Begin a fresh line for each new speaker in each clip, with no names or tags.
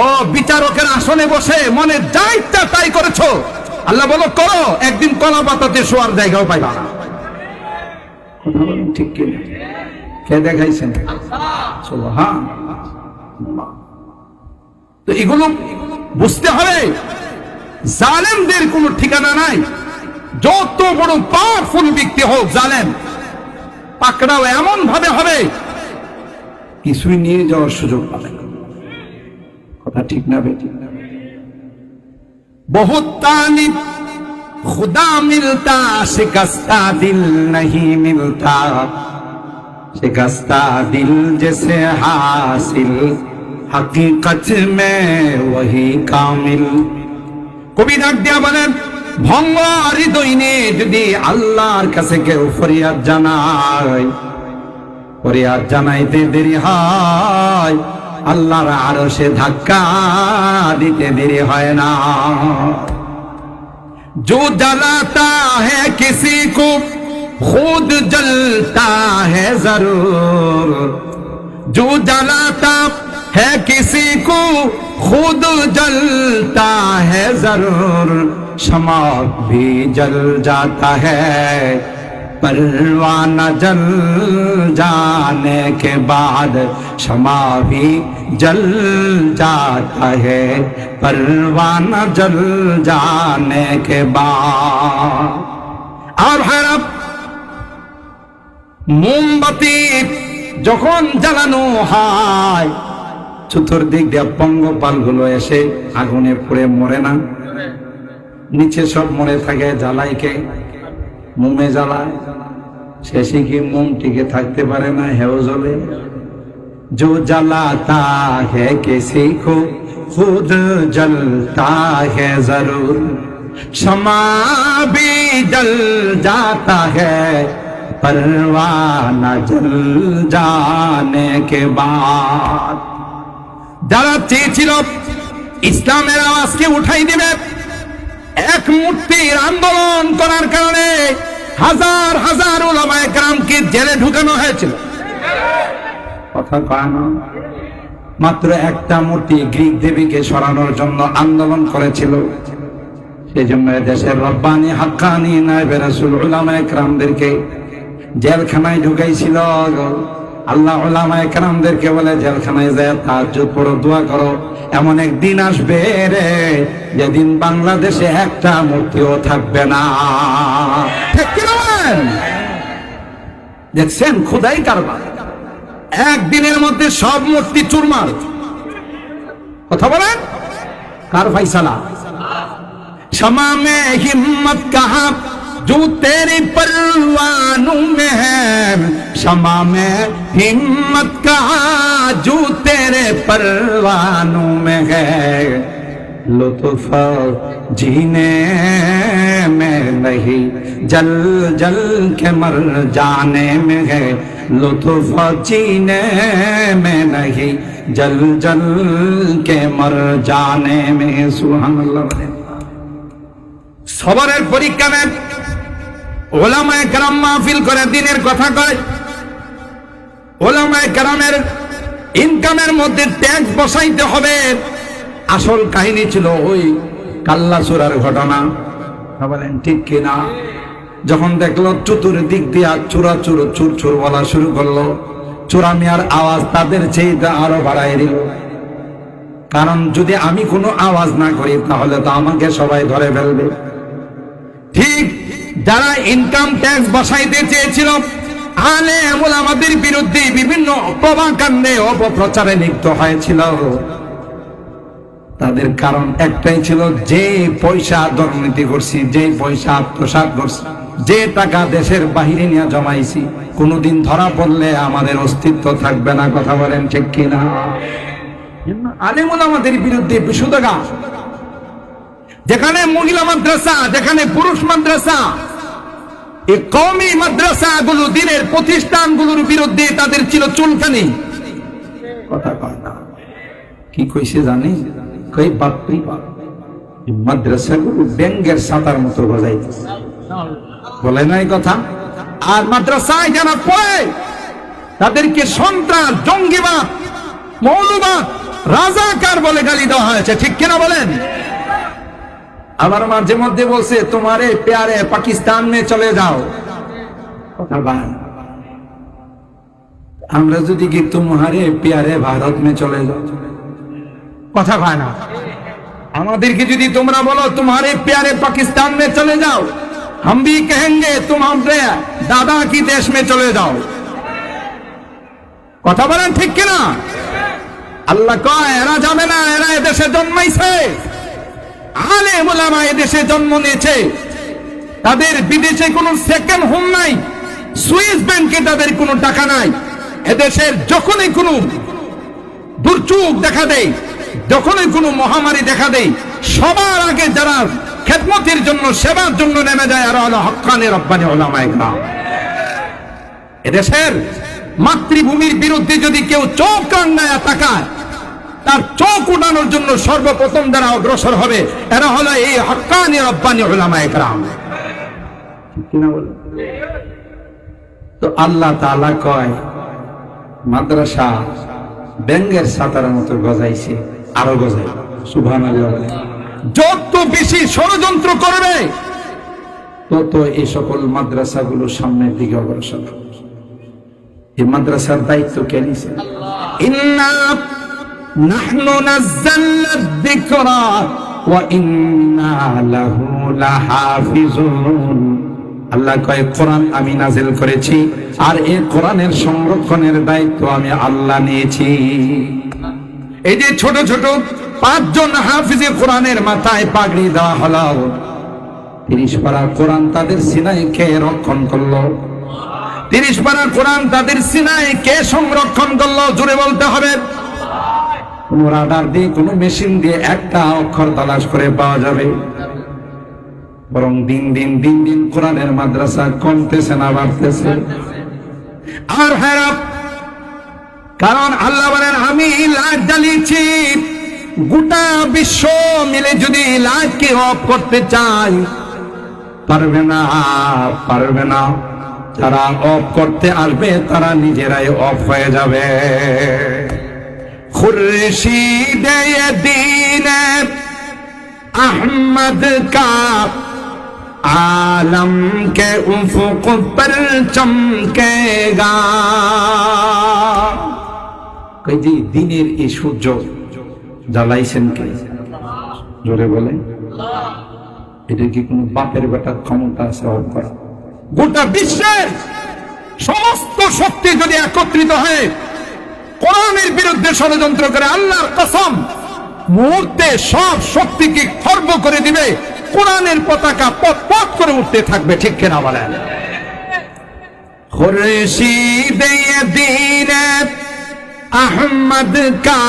ও বিচারকের আসনে বসে মনে যা ইচ্ছা তাই করেছ। আল্লাহ বলো করো একদিন কলা পাতাতে শোয়ার জায়গাও পাইবা না। ঠিক কিনা কে দেখাইছেন? তো এগুলো বুঝতে হবে জালেমদের কোনো ঠিকানা নাই। যত বড় পাওয়ারফুল ব্যক্তি হোক জালেম পাকড়াও এমন ভাবে হবে কিছুই নিয়ে যাওয়ার সুযোগ পাবে না। কথা ঠিক না বে বহুত তালিব, খুদা মিলতা শিকস্তা দিল নহি মিলতা। শিকস্তা দিল জেসে হাসিল, হকীকত মে ওহি কামিল। কবি ডাক দিয়া বলেন ভঙ্গার দৈনে যদি আল্লাহর কাছে কেউ ফরিয়াদ জানায়, ফরিয়াদ জানাইতে দেরি হয় আল্লাহর আরো সে ধাক্কা দিতে দেরি হয় না जो जलाता है किसी को खुद जलता है जरूर जो जलाता है किसी को खुद जलता है जरूर शमा भी जल जाता है परवाना जल जाने के बाद क्षमा भी जल जाता है परवाना जल जाने के बाद আর ভাইরা মোমবাতি যখন জ্বালানো হয় চতুর্দিক দিয়ে পঙ্গপাল গুলো এসে আগুনে পুড়ে মরে না নিচে সব মরে থাকে জ্বালাইকে মোমে জ্বালায় শেষে কি মোম টিকে থাকতে পারে না হেও জ্বলে जो जलाता है किसी को खुद जलता है जरूर क्षमा भी जल जाता है परवाना जल जाने के बाद যারা চেয়েছিল ইসলামের আওয়াজকে উঠাই দিবে এক মূর্তির আন্দোলন করার কারণে হাজার হাজার ওলামায় গ্রামকে জেলে ঢুকানো হয়েছিল। কথা কয় মাত্র একটা মূর্তি গ্রিক দেবীকে সরানোর জন্য আন্দোলন করেছিল। সেই জন্য দেশের রব্বানি, হাক্কানি নাইবে রাসূল, উলামা একরামদেরকে জেলখানায় ঢুকাইছিল। আল্লাহ ওলামায় কেরামদেরকে বলে, জেলখানায় যায় তাহাজুদ পড়ো, দোয়া করো। এমন একদিন আসবে রে, যেদিন বাংলাদেশে একটা মূর্তিও থাকবে না। দেখছেন খুদাই কারবার। একদিনের মধ্যে সব মূর্তি চুরমার। কথা বলেন? কার ফাইসালা? সমামে হিম্মত কাহা جو تیری پروانوں میں ہے شما میں ہمت کا جو تیرے پروانوں میں ہے۔ لطف جینے میں نہیں، جل جل کے مر جانے میں ہے۔ لطف جینے میں نہیں، جل جل کے مر جانے میں۔ سبحان اللہ۔ سبر پریکرم ওলামায় কেরাম মাহফিল করে দিনের কথা কয়। ওলামায় কেরামের ইনকামের মধ্যে ট্যাক্স বসাইতে হবে। আসল কাহিনী ছিল ওই কাল্লা চোরার ঘটনা। বলেন, ঠিক কিনা? যখন দেখল চতুর্দিক দিয়া চুরা চুর চুর চুর বলা শুরু করল। চোরামিয়ার আওয়াজ তাদের চেয়ে আরও বাড়াই দিল। কারণ যদি আমি কোনো আওয়াজ না করি, তাহলে তো আমাকে সবাই ধরে ফেলবে। ঠিক যারা ইনকাম ট্যাক্স বসাইতে চেয়েছিল আলে আমল আমাদের বিরুদ্ধে বিভিন্ন প্রভাকাণ্ডে অপপ্রচারে লিপ্ত হয়েছিল। তাদের কারণ একটাই ছিল যে পয়সা দুর্নীতি করছি, যে পয়সা আত্মসাৎ করছি, যে টাকা দেশের বাহিরে নিয়ে জমাইছি। কোনোদিন ধরা পড়লে আমাদের অস্তিত্ব থাকবে না, কথা বলেন ঠিক কিনা? আলেমুল আমাদের বিরুদ্ধে বিশুদ্ধগা যেখানে মহিলা মাদ্রাসা, যেখানে পুরুষ মাদ্রাসা, এই কমি মাদ্রাসা গুলো দিনের প্রতিষ্ঠানগুলোর বিরুদ্ধে তাদের ছিল চুলকানি। কথা কয় কি কইছে জানি? কই বাপ। এই মাদ্রাসাগুলো ব্যাঙ্গের সাঁতার মতো বাজাইতেছে। বলে নাই কথা? আর মাদ্রাসায় যারা পড়ে, তাদেরকে সন্ত্রাস, জঙ্গিবাদ, মৌলবাদ, রাজাকার বলে গালি দেওয়া হয়েছে। ঠিক কিনা বলেন? আবার মাঝে মধ্যে বলছে, তোমারে প্যারে পাকিস্তান মে চলে যাও। আমরা যদি কি তোমারে প্যারে ভারত মে চলে যাও। কথা কয় না আমাদেরকে যদি তোমরা বলো, তোমারে প্যারে পাকিস্তান মে চলে যাও, হাম ভি কহেঙ্গে তুম দাদা কি দেশ মে চলে যাও। কথা বলেন ঠিক কিনা? আল্লাহ কয়, এরা যাবে না, এরা এদেশে জন্মাইছে। আলে মোলামা এদেশে জন্ম নিয়েছে। তাদের বিদেশে কোনো সেকেন্ড হোম নাই। সুইস ব্যাংকে তাদের কোনো টাকা নাই। এদেশের যখনই কোনো দুর্যোগ দেখা দেয়, যখনই কোনো মহামারী দেখা দেয়, সবার আগে যারা খেদমতের জন্য, সেবার জন্য নেমে যায় আর হলো হকানি রব্বানি ওলামায়ে কেরাম এদেশের মাতৃভূমির বিরুদ্ধে যদি কেউ চোখ রান্নায় তাকায় তার চোখ উঠানোর জন্য সর্বপ্রথম যারা অগ্রসর হবে এরা হলো এই হকানি রব্বানি কিনা বলে তো আল্লাহ তাআলা কয় মাদ্রাসা ব্যাঙ্গের সাতার মতো গজাইছে আরও গজাই সুভান যত বেশি ষড়যন্ত্র করবে তত এই সকল মাদ্রাসাগুলো সামনের দিকে অগ্রসর এই মাদ্রাসার দায়িত্ব কে নিছে? নাযালনা যিকরা ওয়া ইন্না লাহু লাহাফিজুন। আল্লাহ কয়, কোরআন আমি নাজিল করেছি আর এই কোরআনের সংরক্ষণের দায়িত্ব আমি আল্লাহ নিয়েছি। এই যে ছোট ছোট পাঁচজন হাফিজে কোরআনের মাথায় পাগড়ি দেওয়া হলো, তিরিশ পারা কোরআন তাদের সিনাই কে রক্ষণ করল? তিরিশ পারা কোরআন তাদের সিনাই কে সংরক্ষণ করল? জুড়ে বলতে হবে। কোন রাডার দিয়ে, কোনো মেশিন দিয়ে একটা অক্ষর তালাশ করে পাওয়া যাবে। বরং দিন দিন দিন দিন কোরআনের মাদ্রাসা কমতেছে না, বাড়তেছে। আর হ্যাঁ কারণ আল্লাহ বলেন, আমি লাইট জ্বালিয়েছি। গোটা বিশ্ব মিলে যদি লাইটকে অফ করতে চাই পারবে না পারবে না। তারা অফ করতে আসবে, তারা নিজেরাই অফ হয়ে যাবে। خورشید دین احمد کا عالم کے افق پر چمکے گا কই যে দিনের এই সূর্য জ্বালাইছেন কে? জোরে বলে এটা কি কোনো বাপের বেটার ক্ষমতা আছে করা? গোটা বিশ্বের সমস্ত শক্তি যদি একত্রিত হয় কোরআনের বিরুদ্ধে ষড়যন্ত্র করে আল্লাহর কসম মুহূর্তে সব শক্তিকে খর্ব করে দিবে কোরআনের পতাকা পথ পথ করে উঠতে থাকবে ঠিক কিনা বলেন খুরশিদ দিন अहमद का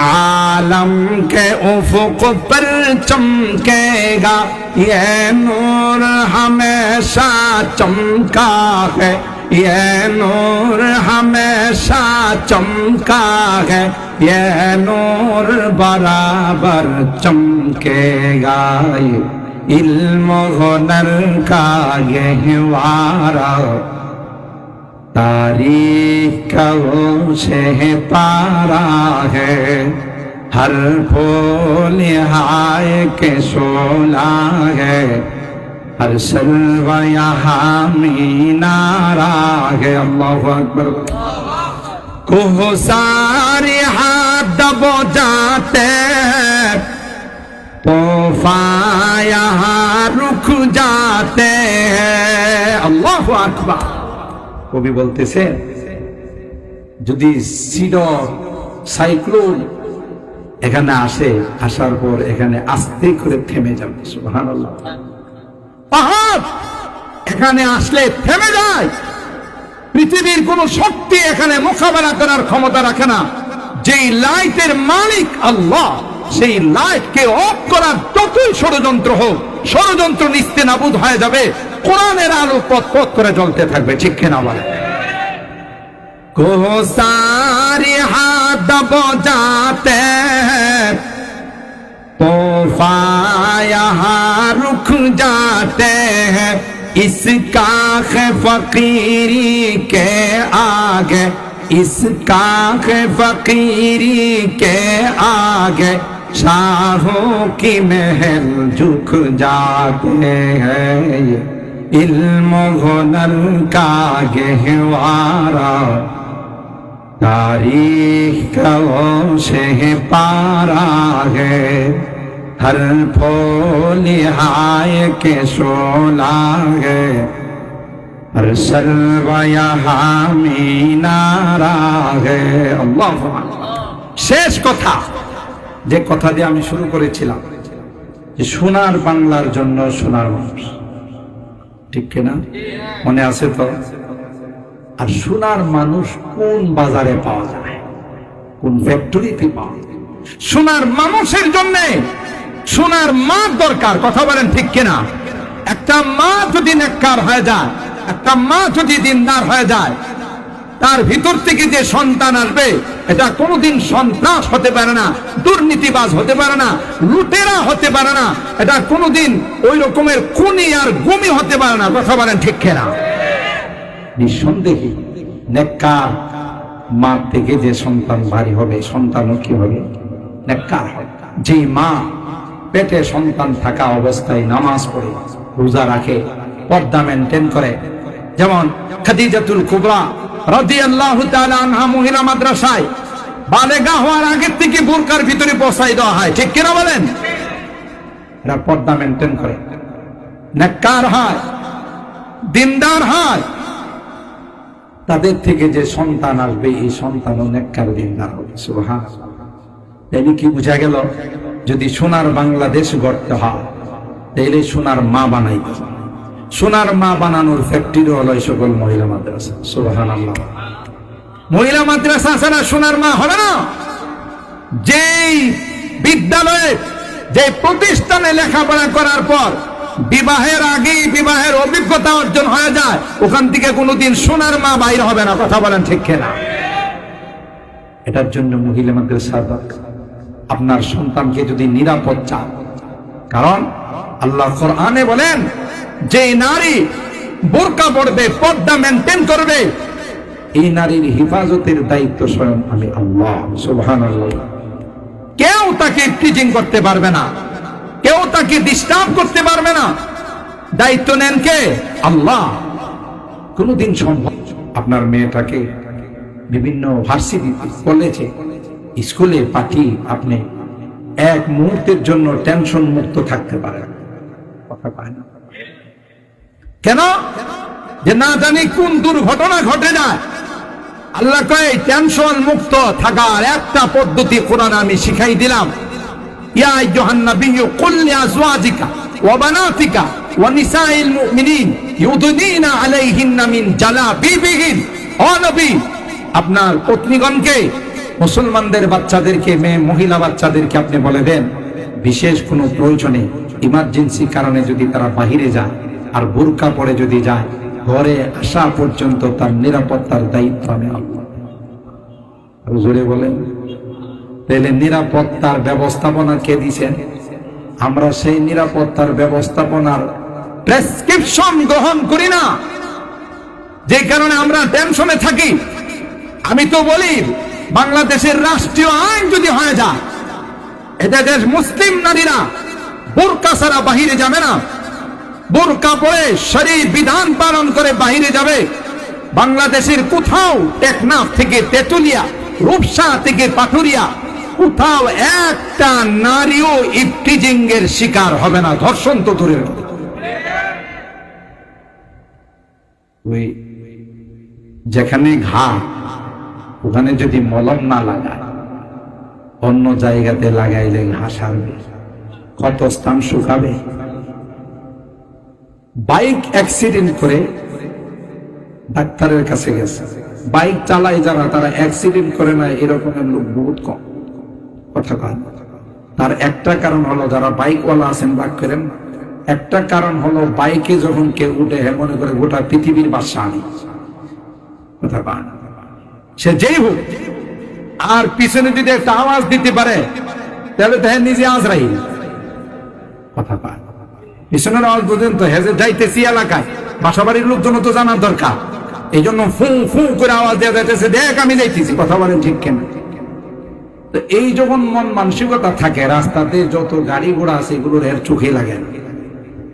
आलम के उफुक पर चमकेगा ये नूर हमेशा चमका है یہ نور ہمیشہ چمکا ہے، یہ نور برابر چمکے گا۔ علم و ہنر کا یہ تاریخ کا وہ سے پارا ہے۔ ہر پھول ہائے کے سولا ہے۔ सर्व यहाँ मीनारा है अल्लाह अकबर कोह सारे हाथ दबो जाते तोहफा यहाँ रुक जाते हैं अल्लाह अकबर কবি বলতেছে যদি সিড সাইক্লোন এখানে আসে আসার পর এখানে আস্তে করে থেমে যাবে সুবহানাল্লাহ পাহাড়। এখানে আসলে থেমে যায়। পৃথিবীর কোন শক্তি এখানে মোকাবেলা করার ক্ষমতা রাখে না। যেই লাইটের মালিক আল্লাহ, সেই লাইটকে অফ করার যতই ষড়যন্ত্র হোক, ষড়যন্ত্র নিস্তে নাবুদ হয়ে যাবে। কোরআনের আলো পথ পথ করে জ্বলতে থাকবে, ঠিক কিনা বলে কোসারি হাত বজাতে کوفا یہاں رک جاتے ہیں۔ اس کاخ فقیری کے آگے، اس کاخ فقیری کے آگے شاہوں کی محل جھک جاتے ہیں۔ علم و ہنر کا گہوارا تاریخ کا وہ شہ پارا ہے۔ हर फूल हाय के शोला है हर सर्वा यहाँ মিনারা হে আল্লাহ শেষ কথা যে কথা দিয়ে আমি শুরু করেছিলাম যে সোনার বাংলার জন্য সোনার মানুষ ঠিক কিনা মনে আছে তো আর সোনার মানুষ কোন বাজারে পাওয়া যায় কোন ফ্যাক্টরিতে পাওয়া যায় সোনার মানুষের জন্য সোনার মা দরকার, কথা বলেন ঠিক কিনা? একটা মা যদি নেককার হয়ে যায়, একটা মা যদি দিনদার হয়ে যায়, তার ভিতর থেকে যে সন্তান আসবে, এটা কোনোদিন সন্ত্রাস হতে পারে না, দুর্নীতিবাজ হতে পারে না, লুটেরা হতে পারে না, এটা কোনোদিন ওই রকমের খুনি আর গুমি হতে পারে না, কথা বলেন ঠিক কিনা? নিঃসন্দেহে নেককার মা থেকে যে সন্তান ভারী হবে, সন্তানও কি হবে? নেককার। যে মা পেটে সন্তান থাকা অবস্থায় নামাজ পড়ে, রোজা রাখে, পর্দা মেনটেন করে। যেমন খাদিজাতুল কুবরা রাদিয়াল্লাহু তাআলা আনহা মহিলা মাদ্রাসায়, বালেগা হওয়ার থেকে বোরকার ভিতরে বসাই দেওয়া হয়। ঠিক কিনা বলেন? এরা পর্দা মেনটেন করে। নেককার হয়, দিনদার হয়। তাদের থেকে যে সন্তান আসবে, এই সন্তান নেককার দিনদার হবে। তাইলে কি বোঝা গেল? যদি সোনার বাংলাদেশ গড়তে হয়, তাইলে সোনার মা বানাইতে হবে। সোনার মা বানানোর ফ্যাক্টরি হলো সকল মহিলা মাদ্রাসা। সুবহান আল্লাহ মহিলা মাদ্রাসা ছাড়া সোনার মা হবে না? যেই বিদ্যালয়ে যে প্রতিষ্ঠানে লেখাপড়া করার পর বিবাহের আগেই বিবাহের অভিজ্ঞতা অর্জন হয়ে যায়, ওখান থেকে কোনোদিন সোনার মা বাইর হবে না। কথা বলেন ঠিক না এটার জন্য মহিলা মাদ্রাসা দরকার। আপনার সন্তানকে যদি নিরাপদ চান। কারণ আল্লাহ কোরআনে বলেন যে নারী বোরকা পড়বে পর্দা মেনটেন করবে, এই নারীর হেফাজতের দায়িত্ব স্বয়ং আমি আল্লাহ সুবহান কেউ তাকে টিচিং করতে পারবে না। কেউ তাকে ডিস্টার্ব করতে পারবে না। দায়িত্ব নেন কে? আল্লাহ। কোনদিন সম্ভব। আপনার মেয়েটাকে বিভিন্ন ভার্সিটি কলেজে স্কুলে পাঠিয়ে আপনি এক মুহূর্তের জন্য টেনশন মুক্ত থাকতে পারেন। কথা পায় না। কেন? যে না জানি কোন দুর্ঘটনা ঘটে যায়। আল্লাহ কয় টেনশন মুক্ত থাকার একটা পদ্ধতি কোরআন আমি শিখাই দিলাম। ইয়া আইয়ুহান নাবিয়্যু কুল লিআজওয়াজিকা ওয়া বানাতিকা ওয়া নিসাইল মুমিনিন ইউদনিনা আলাইহিন্না মিন জালাবিবিহিন। ও নবী, আপনার পত্নীগণকে মুসলমানদের বাচ্চাদেরকে, মেয়ে, মহিলা বাচ্চাদেরকে আপনি বলে দেন, বিশেষ কোনো প্রয়োজনে ইমার্জেন্সি কারণে যদি তারা বাহিরে যায়, আর বোরকা পরে যদি যায়, ঘরে আসা পর্যন্ত তার নিরাপত্তার দায়িত্ব আমি আল্লাহ। জোরে বলেন। তাহলে নিরাপত্তার ব্যবস্থাপনা কে দিছেন? আমরা সেই নিরাপত্তার ব্যবস্থাপনার প্রেসক্রিপশন গ্রহণ করি না। যে কারণে আমরা টেনশনে থাকি। আমি তো বলি বাংলাদেশের রাষ্ট্রীয় আইন যদি হয়ে যায় এটা দেশ মুসলিম নারীরা বোরকা ছাড়া বাহিরে যাবে না। বোরকা পরে শরীর বিধান পালন করে বাহিরে যাবে। বাংলাদেশের কোথাও টেকনাফ থেকে তেতুলিয়া, রূপসা থেকে পাথুরিয়া, কোথাও একটা নারীও ইফটিজিং এর শিকার হবে না। ধর্ষণ তো। ওই যেখানে ঘা ওখানে যদি মলম না লাগায়, অন্য জায়গাতে লাগাইলে ঘা সারবে কত স্থান শুকাবে। বাইক অ্যাক্সিডেন্ট করে ডাক্তারের কাছে গেছে। বাইক চালায় যারা, তারা অ্যাক্সিডেন্ট করে না এরকমের লোক বহুত কম। কথা কয় তার একটা কারণ হলো, যারা বাইকওয়ালা আছেন, বাক করেন, একটা কারণ হলো, বাইকে যখন কেউ উঠে মনে করে গোটা পৃথিবীর বাসা আনি কথা কয়। সে যেই হোক, আর পিছনে যদি একটা আওয়াজ দিতে পারে, তাহলে তো হ্যাঁ নিজে আজরাই কথা পায় পিছনের আওয়াজ বুঝেন তো হেজে যাইতেছি এলাকায়। বাসা বাড়ির লোকজন তো জানার দরকার। এই জন্য ফু ফু করে আওয়াজ দেওয়া যাইতেছে, দেখ আমি যাইতেছি। কথা বলেন ঠিক কেন? তো এই যখন মন মানসিকতা থাকে, রাস্তাতে যত গাড়ি ঘোড়া আছে, এগুলোর এর চোখে লাগে না।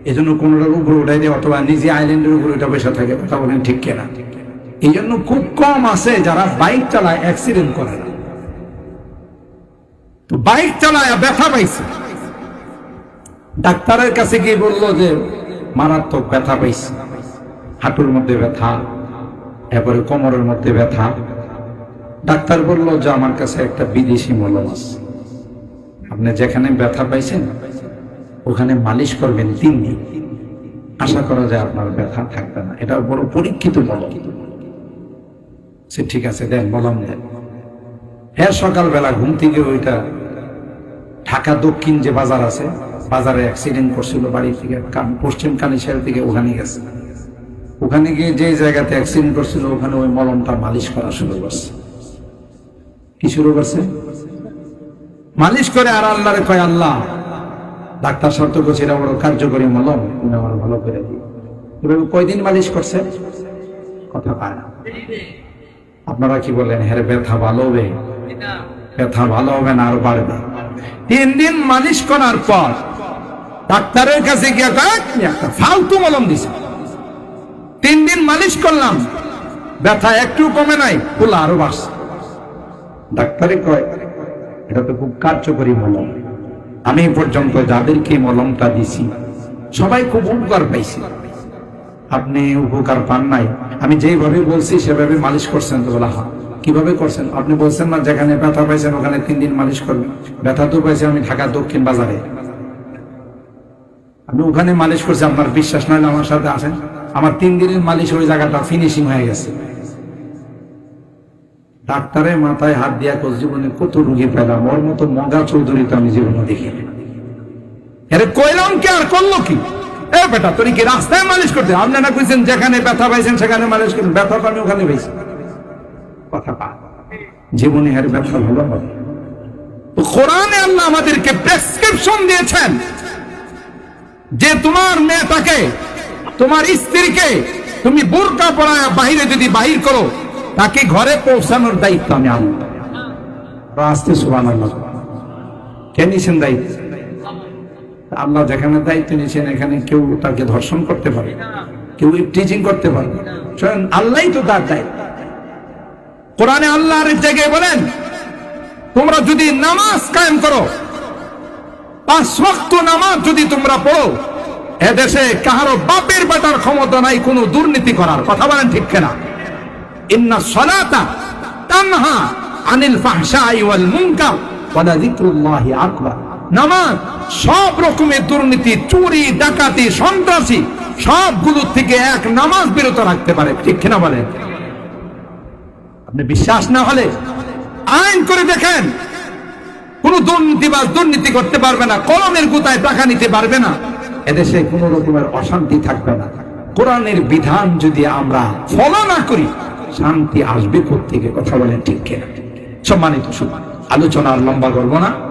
এই জন্য কোনোটার উপরে উঠাই দেয় অথবা নিজে আইল্যান্ডের উপরে ওইটা বসে থাকে। কথা বলেন ঠিক কেনা? এই জন্য খুব কম আছে যারা বাইক চালায় অ্যাক্সিডেন্ট করে না। তো বাইক চালায়, ব্যথা পাইছে। ডাক্তারের কাছে গিয়ে বলল যে, মারাত্মক ব্যথা পাইছে। হাঁটুর মধ্যে ব্যথা, এরপরে কোমরের মধ্যে ব্যথা। ডাক্তার বলল, যে, আমার কাছে একটা বিদেশি মলম আছে। আপনি যেখানে ব্যথা পাইছেন, ওখানে মালিশ করবেন তিন দিন আশা করা যায় আপনার ব্যথা থাকবে না। এটা বড় পরীক্ষিত মলম। সে ঠিক আছে দেন মলম দেন হ্যাঁ সকালবেলা ঘুম থেকে ওইটা ঢাকা দক্ষিণ যে বাজার আছে, বাজারে অ্যাক্সিডেন্ট করছিল, বাড়ি থেকে পশ্চিম কানিশাল থেকে ওখানে গেছে। ওখানে গিয়ে যে জায়গাতে অ্যাক্সিডেন্ট করছিল, ওখানে ওই মলমটা মালিশ করা শুরু করছে। কি শুরু করছে? মালিশ করে আর আল্লাহরে কয়, আল্লাহ, ডাক্তার শর্ত করছে, এটা বড় কার্যকরী মলম আমার ভালো করে দিও। এভাবে কয়দিন মালিশ করছে? কথা পায় না। আপনারা কি বলেন হ্যাঁ ব্যথা ভালো হবে? ব্যথা ভালো হবে না আরও বাড়বে। তিন দিন মালিশ করার পর ডাক্তারের কাছে গিয়ে কয়, "আপনি একটা ফালতু মলম দিছে। তিন দিন মালিশ করলাম ব্যথা একটু কমে নাই ফুল আরও বাড়ছে। ডাক্তারে কয় এটা তো খুব কার্যকরী মলম। আমি পর্যন্ত যাদেরকে মলমটা দিছি সবাই খুব উপকার পাইছে। আপনি উপকার পান নাই। আমি যেভাবে বলছি, সেভাবে মালিশ করছেন তো বলা কীভাবে করছেন? আপনি বলছেন না, যেখানে ব্যথা পাইছেন, ওখানে তিন দিন মালিশ করবেন। ব্যথা তো পাইছে আমি ঢাকা দক্ষিণ বাজারে। আমি ওখানে মালিশ করছি, আপনার বিশ্বাস নয় আমার সাথে আসেন আমার তিন দিনের মালিশ ওই জায়গাটা ফিনিশিং হয়ে গেছে। ডাক্তারের মাথায় হাত দিয়া কোচ জীবনে কত রুগী পেলাম ওর মতো মগা চৌধুরী তো আমি জীবনে দেখিনি। আরে কইলাম কি আর করল কি? এ বেটা, তোর কি রাস্তায় মালিশ করতে? আপনারা কইছেন যেখানে ব্যথা পাইছেন সেখানে মালিশ করেন। ব্যথা তো আমি ওখানে পাইছি। কথা পা জীবনে আর ব্যথা ভালো হবে কোরআনে আল্লাহ আমাদেরকে প্রেসক্রিপশন দিয়েছেন যে তোমার মেয়েটাকে, তোমার স্ত্রীকে তুমি বোরকা পড়ায় বাহিরে যদি বাহির করো, তাকে ঘরে পৌঁছানোর দায়িত্ব আমি আনব আসতে সুবান কে নিছেন দায়িত্ব? আল্লাহ যেখানে দায়িত্ব নিয়েছেন এখানে কেউ তাকে ধর্ষণ করতে পারে, কেউ টিচিং করতে পারে। স্বয়ং আল্লাহই তো তার দায়িত্ব কোরআনে আল্লাহর জায়গায় বলেন, তোমরা যদি নামাজ কায়েম করো, পাঁচ নামাজ যদি তোমরা পড়ো, এদেশে কাহারো বাপের বেটার ক্ষমতা নাই, কোনো দুর্নীতি করার কথা বলেন ঠিক কেনা? ইন্না সলাতা তানহা আনিল ফাহশাই ওয়াল মুনকার, ওয়ালা যিকরুল্লাহি আকবার। নামাজ, সব রকমের দুর্নীতি, চুরি, ডাকাতি, সন্ত্রাসী, সবগুলো থেকে এক নামাজ বিরত রাখতে পারে। ঠিক কিনা বলেন? আপনি বিশ্বাস না হলে আইন করে দেখেন। কোন দুর্নীতিবাজ দুর্নীতি করতে পারবে না, কলমের গুতায় টাকা নিতে পারবে না। এদেশে কোন রকমের অশান্তি থাকবে না। কোরআনের বিধান যদি আমরা ফলো না করি, শান্তি আসবে থেকে কথা বলেন ঠিক কিনা? সম্মানিত শুভ আলোচনা আর লম্বা করব না?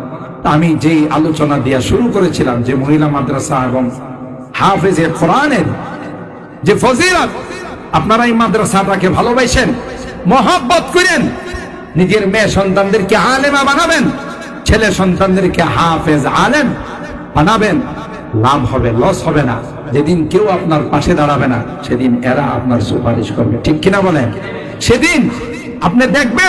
আমি যেই আলোচনা দিয়া শুরু করেছিলাম, যে মহিলা মাদ্রাসা এবং হাফেজে কোরআনের যে ফজিলত, আপনারা এই মাদ্রাসাটাকে ভালোবাসেন, মহাব্বত করেন, নিজের মেয়ে সন্তানদেরকে আলেমা বানাবেন, ছেলে সন্তানদেরকে হাফেজ আলেম বানাবেন, লাভ হবে, লস হবে না, যেদিন কেউ আপনার পাশে দাঁড়াবে না, সেদিন এরা আপনার সুপারিশ করবে, ঠিক কিনা বলেন? সেদিন আপনি দেখবেন